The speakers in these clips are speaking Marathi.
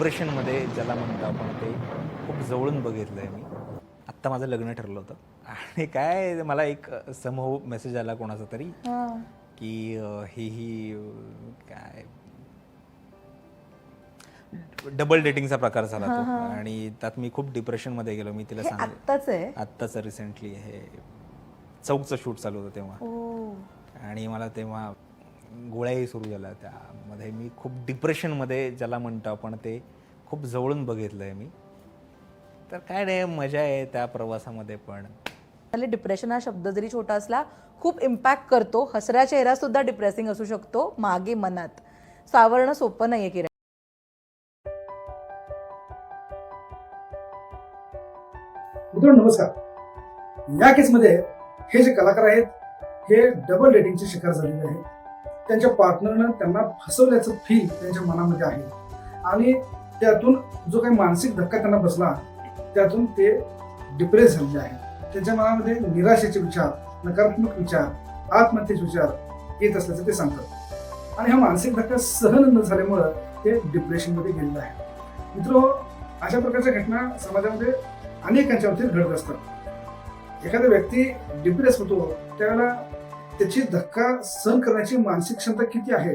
डिप्रेशनमध्ये ज्याला म्हणतो आपण ते खूप जवळून बघितलं आहे मी. आत्ता माझं लग्न ठरलं होतं. आणि काय मला एक समूह मेसेज आला कोणाचा तरी की ही ही काय डबल डेटिंगचा प्रकार झाला तो. आणि त्यात मी खूप डिप्रेशनमध्ये गेलो मी तिला सांगितलं आत्ताच रिसेंटली हे चौकचं शूट चालू होतं तेव्हा. आणि मला तेव्हा गोळ्याही सुरू झाल्या त्यामध्ये. मी खूप डिप्रेशनमध्ये ज्याला म्हणतो आपण ते खूप जवळून बघितलं आहे मी. तर काय नाही मजा आहे त्या प्रवासामध्ये पण. डिप्रेशन हा शब्द जरी छोटा असला खूप इम्पॅक्ट करतो. हसरा चेहरा सुद्धा डिप्रेसिंग असू शकतो मागे मनात. सावरणं सोपं नाहीये किरण. मित्रांनो नमस्कार. या केसमध्ये हे जे कलाकार आहेत हे डबल डेटिंगचे शिकार झालेले आहेत. त्यांच्या पार्टनरनं त्यांना फसवल्याचं फील त्यांच्या मनामध्ये आहे. आणि त्यातून जो काही मानसिक धक्का त्यांना बसला त्यातून ते डिप्रेस झालेले आहेत. त्यांच्या मनामध्ये निराशेचे विचार नकारात्मक विचार आत्महत्येचे विचार येत असल्याचं ते सांगतात. आणि हा मानसिक धक्का सहन न झाल्यामुळं ते डिप्रेशनमध्ये गेलेलं आहे. मित्र अशा प्रकारच्या घटना समाजामध्ये अनेकांच्या बाबतीत घडत असतात. एखादा व्यक्ती डिप्रेस होतो त्यावेळेला त्याची धक्का सहन करण्याची मानसिक क्षमता किती आहे?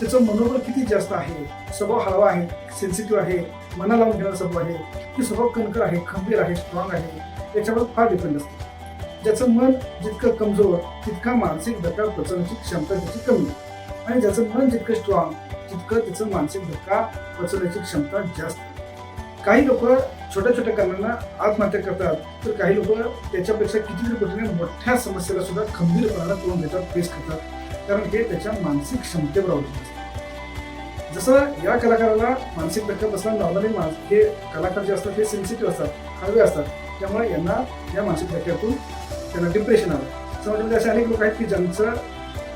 त्याचं मनोबल किती जास्त आहे? स्वभाव हळवा आहे सेन्सिटिव्ह आहे मना लावून घेणारा स्वभाव आहे की स्वभाव कणकर आहे खंबीर आहे स्ट्रॉंग आहे याच्यावर फार डिपेंड असते. ज्याचं मन जितकं कमजोर तितका मानसिक धक्का पचवण्याची क्षमता त्याची कमी आणि ज्याचं मन जितकं स्ट्रॉंग तितकं त्याचं मानसिक धक्का पचवण्याची क्षमता जास्त काही लोक छोट्या छोट्या कारणांना आत्महत्या करतात तर काही लोक त्याच्यापेक्षा कितीतरी पटीने मोठ्या समस्येला सुद्धा खंबीरपणानं तोंड देतात फेस करतात. कारण हे त्याच्या मानसिक क्षमतेवर अवलंबून असतात जसं या कलाकाराला मानसिक धक्का बसला नॉर्मली हे कलाकार जे असतात ते सेन्सिटिव्ह असतात हळवे असतात. त्यामुळे यांना या मानसिक धक्क्यातून त्यांना डिप्रेशन आलं. समाजामध्ये म्हणजे असे अनेक लोक आहेत की ज्यांचं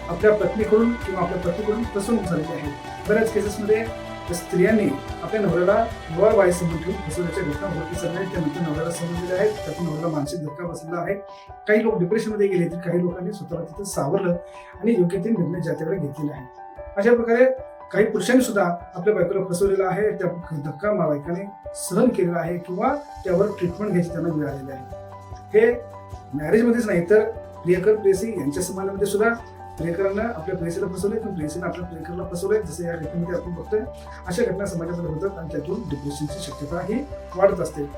आपल्या पत्नीकडून किंवा आपल्या पतीकडून फसवणूक झालेली आहे. बऱ्याच केसेसमध्ये तर स्त्रियांनी आपल्या नवऱ्याला वर बाई समोर ठेवून फसवण्याच्या घटना होती सगळ्या त्यानंतर नवऱ्याला समजलेल्या आहेत त्यातून नवऱ्याला मानसिक धक्का बसलेला आहे. काही लोक डिप्रेशनमध्ये गेले तर काही लोकांनी स्वतःला तिथं सावरलं आणि योग्य ते निर्णय ज्या त्यावेळेला घेतलेले आहेत अशा प्रकारे काही पुरुषांनी सुद्धा आपल्या बायकोला फसवलेला आहे. त्या धक्का बायकाने सहन केलेला आहे किंवा त्यावर ट्रीटमेंट घ्यायची त्यांना मिळालेली आहे. हे मॅरेजमध्येच नाही तर प्रियकर प्रेसी यांच्या समाजामध्ये सुद्धा प्रियकरांना आपल्या प्रेसीला फसवले किंवा प्रेसीनं आपल्या प्लेकरला फसवले जसं या घटनेमध्ये आपण बघतोय. अशा घटना समाजामध्ये होतात आणि त्यातून डिप्रेशनची शक्यता ही वाढत असते.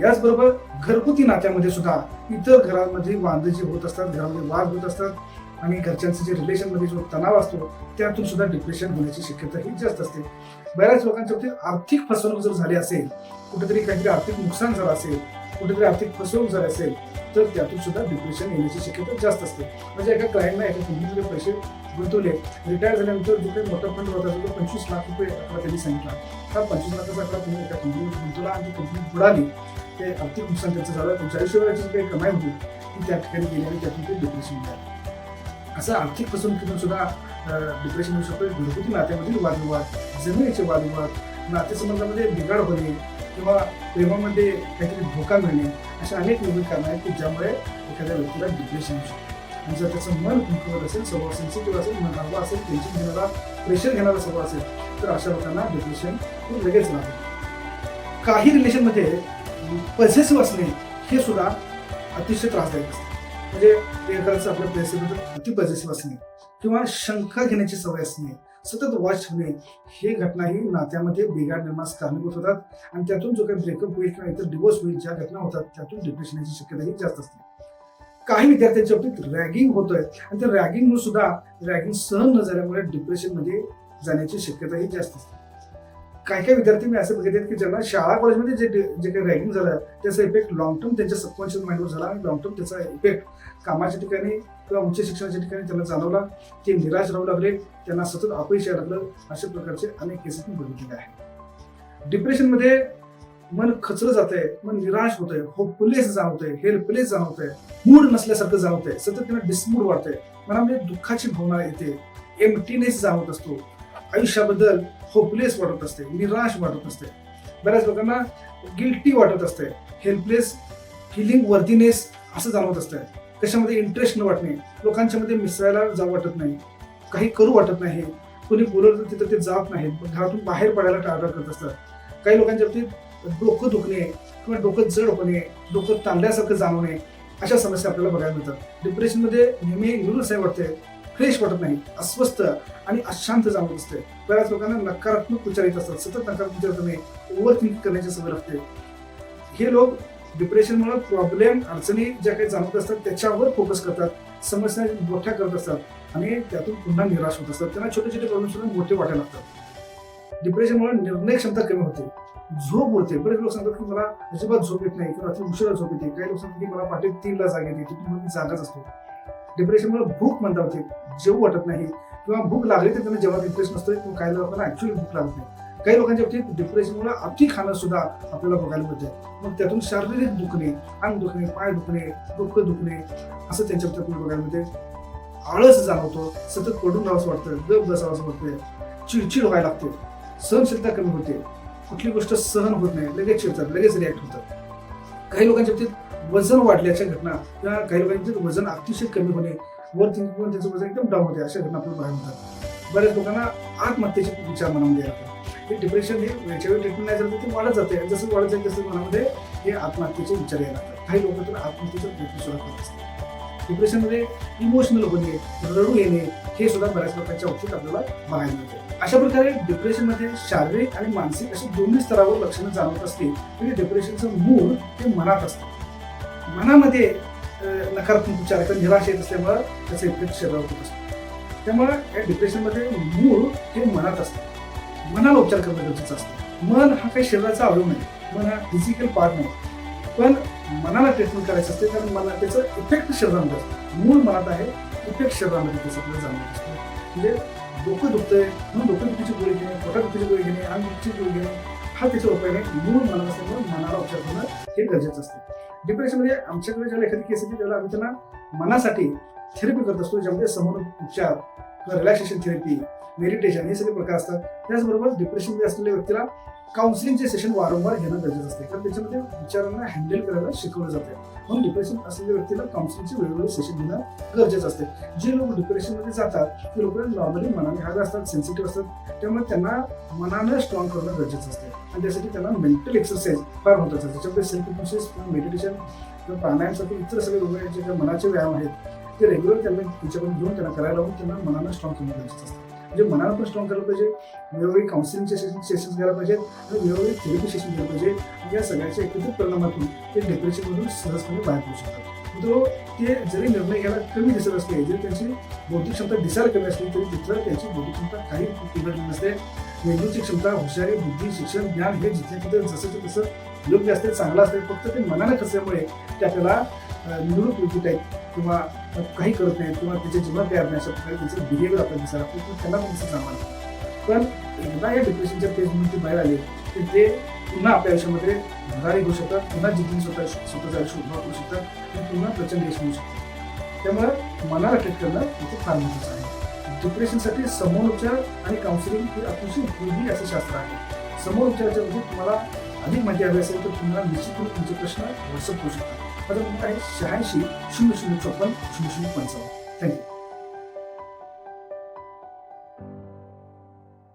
याचबरोबर घरगुती नात्यामध्ये सुद्धा इतर घरांमध्ये वांदे जे होत असतात घरामध्ये वाद होत असतात आणि घरच्यांचं जे रिलेशनमध्ये जो तणाव असतो त्यातून सुद्धा डिप्रेशन होण्याची शक्यता ही जास्त असते. बऱ्याच लोकांच्या बाबतीत आर्थिक फसवणूक जर झाली असेल कुठेतरी काहीतरी आर्थिक नुकसान झालं असेल कुठेतरी आर्थिक फसवणूक जर असेल तर त्यातून सुद्धा डिप्रेशन येण्याची शक्यता जास्त असते. म्हणजे एका क्लायंटला एका कंपनीतले पैसे गुंतवले रिटायर झाल्यानंतर जो काही मोठा फंड होता तो पंचवीस लाख रुपये आकडा त्यांनी सांगितला. हा पंचवीस लाखाचा आकडा तुम्ही एका कंपनीमध्ये गुंतवला आणि ती कंपनी बुडाली. ते आर्थिक नुकसान त्यांचं झालं तुमच्या आयुष्यभराची जी काही कमाई होती ती त्या ठिकाणी गेली आणि त्यातून ते डिप्रेशन मिळालं असं आर्थिक फसवणुकीतून सुद्धा डिप्रेशन होऊ शकतो. घरगुती नात्यामधील वादविवाद जमिनीचे वादविवाद नातेसंबंधामध्ये बिघाड होणे किंवा प्रेमामध्ये काहीतरी धोका मिळणे अशा अनेक विविध कारणं आहेत की ज्यामुळे एखाद्या व्यक्तीला डिप्रेशन येऊ शकतो. आणि जर त्याचं मन खुंकवत असेल स्वभाव सेन्सिटिव्ह असेल मन हवा असेल टेन्शन घेणारा प्रेशर घेणारा स्वभाव असेल तर अशा लोकांना डिप्रेशन लगेच लागतं. काही रिलेशनमध्ये पझेसिव्ह असणे हे सुद्धा अतिशय त्रासदायक असते. म्हणजे प्रियकराचं आपल्या प्रेयसीबद्दल अति पझेसिव्ह असणे किंवा शंका घेण्याची सवय असणे सतत वॉच ठेवणे हे घटना ही नात्यामध्ये बिघाड निर्माण कारणीभूत होतात. आणि त्यातून जो काही ब्रेकअप होईल किंवा इतर डिवोर्स होईल ज्या घटना होतात त्यातून डिप्रेशनची शक्यता ही जास्त असते. काही विद्यार्थ्यांच्या बाबतीत रॅगिंग होतोय. आणि त्या रॅगिंगमुळे सुद्धा रॅगिंग सहन न झाल्यामुळे डिप्रेशनमध्ये जाण्याची शक्यताही जास्त असते. काही काही विद्यार्थी मी असे बघितले की ज्यांना शाळा कॉलेजमध्ये जे जे काही रॅगिंग झालं त्याचा इफेक्ट लॉंग टर्म त्यांच्या सबकॉन्शियस माइंडवर झाला आणि लॉंग टर्म त्याचा इफेक्ट कामाच्या ठिकाणी किंवा उच्च शिक्षणाच्या ठिकाणी त्यांना जाणवला ते निराश राहू लागले त्यांना सतत अपयश यायला लागलं अशा प्रकारचे अनेक केसेस मी बघितलेले आहेत. डिप्रेशनमध्ये मन खचलं जात आहे मन निराश होत आहे होपलेस जाणवत आहे हेल्पलेस जाणवत आहे मूड नसल्यासारखं जाणवत आहे सतत त्यांना डिसमूड वाटतंय मनामध्ये दुःखाची भावना येते एमटीनेस जाणवत असतो आयुष्याबद्दल होपलेस वाटत असते निराश वाटत असते. बऱ्याच लोकांना गिल्टी वाटत असते हेल्पलेस फिलिंग वर्दीनेस असं जाणवत असतं. कशामध्ये इंटरेस्ट न वाटणे लोकांच्या मध्ये मिसळायला जाऊ वाटत नाही काही करू वाटत नाही. कोणी बोलवलं तर तिथं ते जात नाहीत पण घरातून बाहेर पडायला टाळाटाळ करत असतात. काही लोकांच्या बाबतीत डोकं दुखणे किंवा डोकं जड होणे डोकं ताणल्यासारखं जाणवणे अशा समस्या आपल्याला बघायला मिळतात. डिप्रेशनमध्ये नेहमी निरुत्साही आहे वाटते फ्रेश वाटत नाही अस्वस्थ आणि अशांत जाणवत असते. बऱ्याच लोकांना नकारात्मक विचार येत असतात. सतत नकारात्मक विचार करणे ओव्हर थिंक करण्याची सवय लागते. हे लोक डिप्रेशनमुळे प्रॉब्लेम अडचणी ज्या काही जाणवत असतात त्याच्यावर फोकस करतात. समस्या मोठ्या करत असतात. आणि त्यातून पुन्हा निराश होत असतात. त्यांना छोटे छोटे प्रॉब्लेम सुद्धा मोठे वाटायला लागतात. डिप्रेशनमुळे निर्णय क्षमता कमी होते. झोप उडते. बरेच लोक सांगतात की मला अजिबात झोप येत नाही. किंवा रात्री उशिरा झोप येते. काही लोक सांगतात की मला पाठी तीनला जाग येते. तिथून मी जागाच असतो. डिप्रेशनमुळे भूक मंदावते. जेवू वाटत नाही. किंवा भूक लागली तर त्यांना जेव्हा डिप्रेशन नसतं. किंवा काही लोकांना ऍक्च्युअली भूक लागत नाही. काही लोकांच्या बाबतीत डिप्रेशनमुळे अति खाणं सुद्धा आपल्याला बघायला मिळते. मग त्यातून शारीरिक दुखणे अंग दुखणे पाय दुखणे डोकं दुखणे असं त्यांच्या बाबतीत आपल्याला बघायला मिळते. आळस जाणवतो सतत पडून राहावंसं वाटतं गप बसावंसं वाटतं चिडचिड व्हायला लागते सहनशीलता कमी होते. कुठली गोष्ट सहन होत नाही लगेच चिडतात लगेच रिॲक्ट होतात. काही लोकांच्या बाबतीत वजन वाढल्याच्या घटना किंवा काही लोकांच्या बाबतीत वजन अतिशय कमी होणे वर थिंकिंग त्याचं वजन एकदम डाऊन होते अशा घटना आपल्याला बाहेर होतात बऱ्याच लोकांना आत्महत्येचे विचार मनामध्ये येतात. हे डिप्रेशन हे वेळच्या वेळी ट्रीटमेंट नाही झालं तर ते वाढत जाते. आणि जसं वाढत जाईल तसं मनामध्ये हे आत्महत्येचे विचार यायला लागतात. काही लोक तर आत्महत्येचा प्रयत्न सुद्धा करत असतात. डिप्रेशनमध्ये इमोशनल होणे रडू येणे हे सुद्धा बऱ्याच लोकांच्या बाबतीत आपल्याला बघायला मिळते. अशा प्रकारे डिप्रेशनमध्ये शारीरिक आणि मानसिक अशी दोन्ही स्तरावर लक्षणं जाणवत असतील तरी डिप्रेशनचं मूळ ते मनात असतं. मनामध्ये नकारात्मक विचार किंवा निराश येत असल्यामुळे त्याचा इफेक्ट शरीरावर होत असतो. त्यामुळे या डिप्रेशनमध्ये मूळ हे मनात असतं. मनाला उपचार करणं गरजेचं असतं. मन हा काही शरीराचा अवयव नाही. मन हा फिजिकल पार्ट नाही. पण मनाला ट्रीटमेंट करायचं असते कारण मला त्याचं इफेक्ट शरीरामध्ये असतं. मूळ मनात आहे इफेक्ट शरीरामध्ये त्याचं आपल्याला जाणवत असतं. म्हणजे डोकं दुखतंय म्हणून डोकंदुखीची गोळी घेणे पोटादुखीची गोळी घेणे अंग दुखीची गोळी घेणे हा त्याचा उपाय नाही. मूळ मनात असल्यामुळे मनाला उपचार करणं हे गरजेचं असतं. डिप्रेशनमध्ये म्हणजे आमच्याकडे ज्याला एखादी केस येते त्याला आम्ही त्यांना मनासाठी थेरपी करत असतो ज्यामध्ये समोर उपचार रिलॅक्सेशन थेरपी मेडिटेशन हे सगळे प्रकार असतात. त्याचबरोबर डिप्रेशनमध्ये असलेल्या व्यक्तीला काउन्सिलिंगचे सेशन वारंवार घेणं गरजेचं असते. कारण त्याच्यामध्ये विचारांना हँडल करायला शिकवलं जाते. म्हणून डिप्रेशन असलेल्या व्यक्तीला काउन्सिलिंगचे वेगवेगळे सेशन घेणं गरजेचं असते. जे लोक डिप्रेशनमध्ये जातात ते लोक नॉर्मली मनाने हवे असतात सेन्सिटिव्ह असतात. त्यामुळे त्यांना मनानं स्ट्रॉंग करणं गरजेचं असते. आणि त्यासाठी त्यांना मेंटल एक्सरसाइज फार महत्वाचं असते. त्याच्यामध्ये सेल्फ हिप्नोसिस किंवा मेडिटेशन किंवा प्राणायामसाठी इतर सगळे लोक जे मनाचे व्यायाम आहेत ते रेग्युलर त्यांना त्यांच्याकडून घेऊन त्यांना करायला लावून त्यांना मनानं स्ट्रॉंग करणं गरजेचं असतं म्हणजे मनाला पण स्ट्रॉंग करायला पाहिजे वेळोवेळी काउन्सिलिंगचे सेशन सेशन्स घ्यायला पाहिजेत आणि वेळोवेळी थेरपी सेशन घ्यायला पाहिजे. आणि या सगळ्याच्या एकत्रित परिणामातून ते डिप्रेशनमधून सहजपणे बाहेर पडू शकतात. तो ते जरी निर्णय घ्यायला कमी दिसत असले जरी त्यांची बौद्धिक क्षमता दिसायला कमी असली तरी तिथं त्यांची बौद्धिक क्षमता काही बिघडली नसते मेंदूची क्षमता हुशारी बुद्धी शिक्षण ज्ञान हे जिथे तिथे जसं तसं योग्य असते चांगलं असते. फक्त ते मनानं कसल्यामुळे ते आपल्याला निवडणूक निवडून टाईप किंवा काही करत नाहीत किंवा त्याच्या जीवनात तयार नाही अशा प्रकारे त्यांचं बिहेवियर आपल्याला दिसायला लागतो किंवा त्यांना पण दिसत जाणार. पण एकदा या डिप्रेशनच्या फेजमधून ते बाहेर आले की ते पुन्हा आपल्या आयुष्यामध्ये भरारी घेऊ शकतात पुन्हा जिंकून स्वतः स्वतःचं आयुष्य उभा करू शकतात आणि पुन्हा प्रचंड यश मिळू शकतात त्यामुळे मनाला ट्रीट करणं इथे फार महत्वाचं आहे. डिप्रेशनसाठी समोरउपचार आणि काउन्सिलिंग हे अतिशय उपयोगी असं शास्त्र आहे. समोरउपचाराच्या बाबतीत तुम्हाला अधिक माहिती हवी असेल तर तुम्हाला निश्चितपणे तुमचे प्रश्न व्हॉट्सअप करू शकता. माझा नंबर आहे शहाऐंशी शून्य शून्य चोपन्न शून्य शून्य पंचावन्न. थँक्यू.